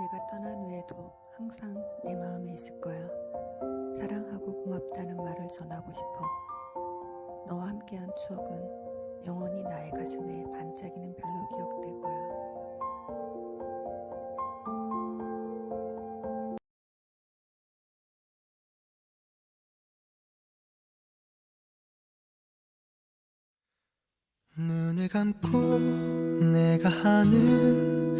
내가 떠난 후에도 항상 내 마음에 있을 거야. 사랑하고 고맙다는 말을 전하고 싶어. 너와 함께한 추억은 영원히 나의 가슴에 반짝이는 별로 기억될 거야. 눈을 감고 내가 하는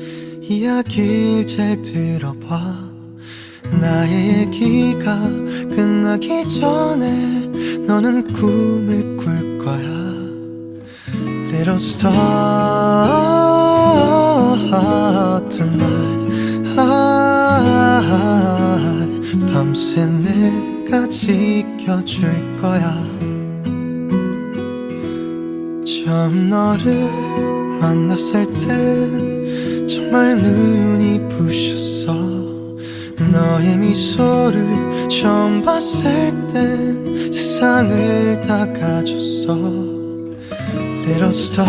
이야기를 잘 들어봐. 나의 얘기가 끝나기 전에 너는 꿈을 꿀 거야. Little star tonight 밤새 내가 지켜줄 거야. 처음 너를 만났을 땐 정말 눈이 부셨어 너의 미소를 처음 봤을 땐 세상을 다 가졌어. Little star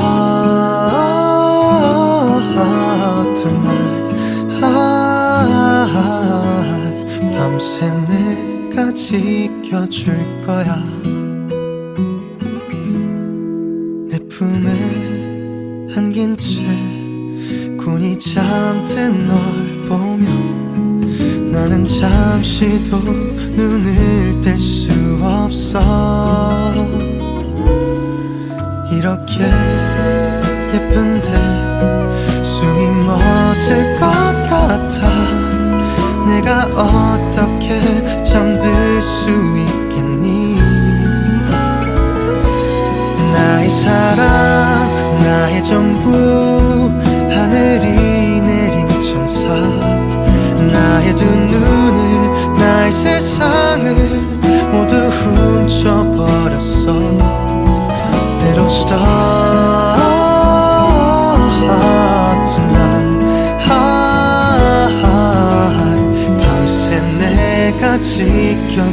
tonight. 밤새 내가 지켜줄 거야. 내 품에 안긴 채 곤히 잠든 널 보며 나는 잠시도 눈을 뗄 수 없어. 이렇게 예쁜데 숨이 멎을 것 같아. 내가 어떻게 잠들 수 있겠니? 나의 사랑 나의 전부 나의 두 눈을 나의 세상을 모두 훔쳐버렸어. Little star tonight 밤새 내가 지켜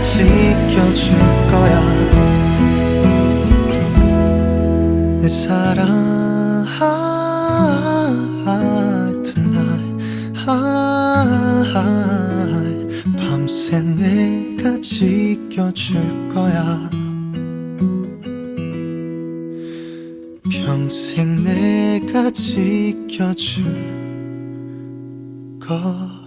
지켜줄 거야. 내 사랑 tonight 밤새 내가 지켜줄 거야 평생 내가 지켜줄 거야